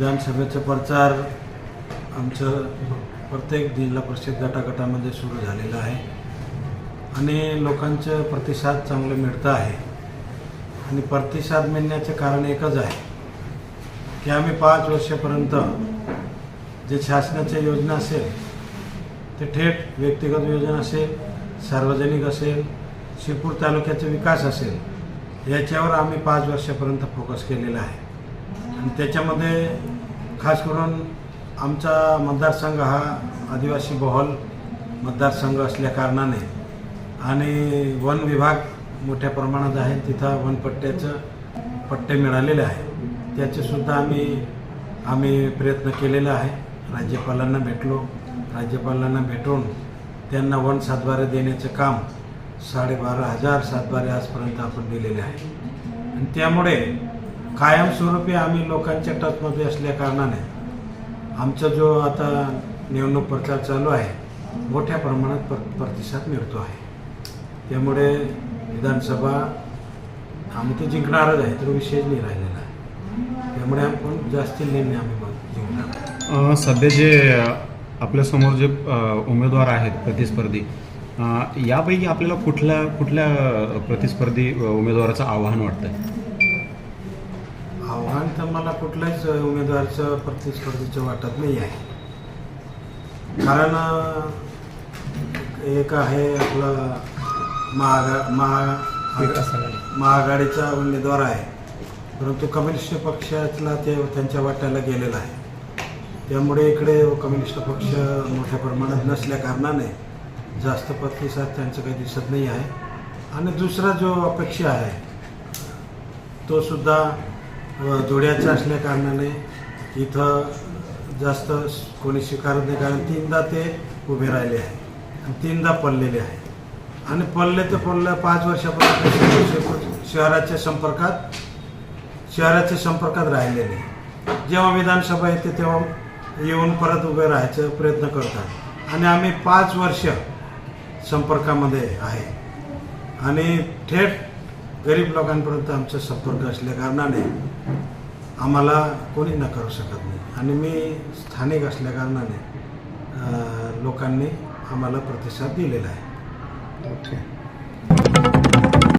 विधानसभेचा प्रचार आमचं प्रत्येक जिल्हा परिषद गटागटामध्ये सुरू झालेला आहे. आणि लोकांचं प्रतिसाद चांगलं मिळतं आहे. आणि प्रतिसाद मिळण्याचं कारण एकच आहे की आम्ही पाच वर्षापर्यंत जे शासनाच्या योजना असेल ते थेट व्यक्तिगत योजना असेल सार्वजनिक असेल शिरपूर तालुक्याचा विकास असेल याच्यावर आम्ही पाच वर्षापर्यंत फोकस केलेला आहे. आणि त्याच्यामध्ये खास करून आमचा मतदारसंघ हा आदिवासी बहुल मतदारसंघ असल्या कारणाने आणि वन विभाग मोठ्या प्रमाणात आहे. तिथं वनपट्ट्याचं पट्टे मिळालेले आहे. त्याचेसुद्धा आम्ही आम्ही प्रयत्न केलेला आहे. राज्यपालांना भेटलो. राज्यपालांना भेटून त्यांना वन सातबारे देण्याचं काम साडेबारा हजार सातबारे आजपर्यंत आपण दिलेले आहे. आणि त्यामुळे कायमस्वरूपी आम्ही लोकांच्या टचमध्ये असल्या कारणाने आमचा जो आता निवडणूक प्रचार चालू आहे मोठ्या प्रमाणात प्र प्रतिसाद मिळतो आहे. त्यामुळे विधानसभा आम्ही ते जिंकणारच आहे तर विषयच नाही राहिलेला. आहे त्यामुळे आपण जास्ती निर्णय आम्ही जिंकणार सध्या जे आपल्यासमोर जे उमेदवार आहेत प्रतिस्पर्धी यापैकी आपल्याला कुठल्या कुठल्या प्रतिस्पर्धी उमेदवाराचं आव्हान वाटतं आव्हान तर मला कुठल्याच उमेदवारच्या प्रतिस्पर्धीचं वाटत नाही आहे. कारण एक आहे आपला महागा महा महाआघाडीचा उमेदवार आहे. परंतु कम्युनिस्ट पक्षातला ते त्यांच्या वाट्याला गेलेला आहे. त्यामुळे इकडे कम्युनिस्ट पक्ष मोठ्या प्रमाणात नसल्या कारणाने जास्त प्रतिसाद त्यांचं काही दिसत नाही आहे. आणि दुसरा जो अपेक्षा आहे तो सुद्धा अ, धुळ्याचा असल्या कारणाने इथं जास्त कोणी स्वीकारत नाही कारण तीनदा ते उभे राहिले आहे आणि तीनदा पडलेले आहे आणि पडले तर पडले पाच वर्षापर्यंत शहराच्या संपर्कात शहराच्या संपर्कात राहिले नाही जेव्हा विधानसभा येते तेव्हा येऊन परत उभे राहायचा प्रयत्न करतात. आणि आम्ही पाच वर्ष संपर्कामध्ये आहे. आणि थेट गरीब लोकांपर्यंत आमचा संपर्क असल्या कारणाने आम्हाला कोणी नकारू शकत नाही. आणि मी स्थानिक असल्या कारणाने लोकांनी आम्हाला प्रतिसाद दिलेला आहे. ओके.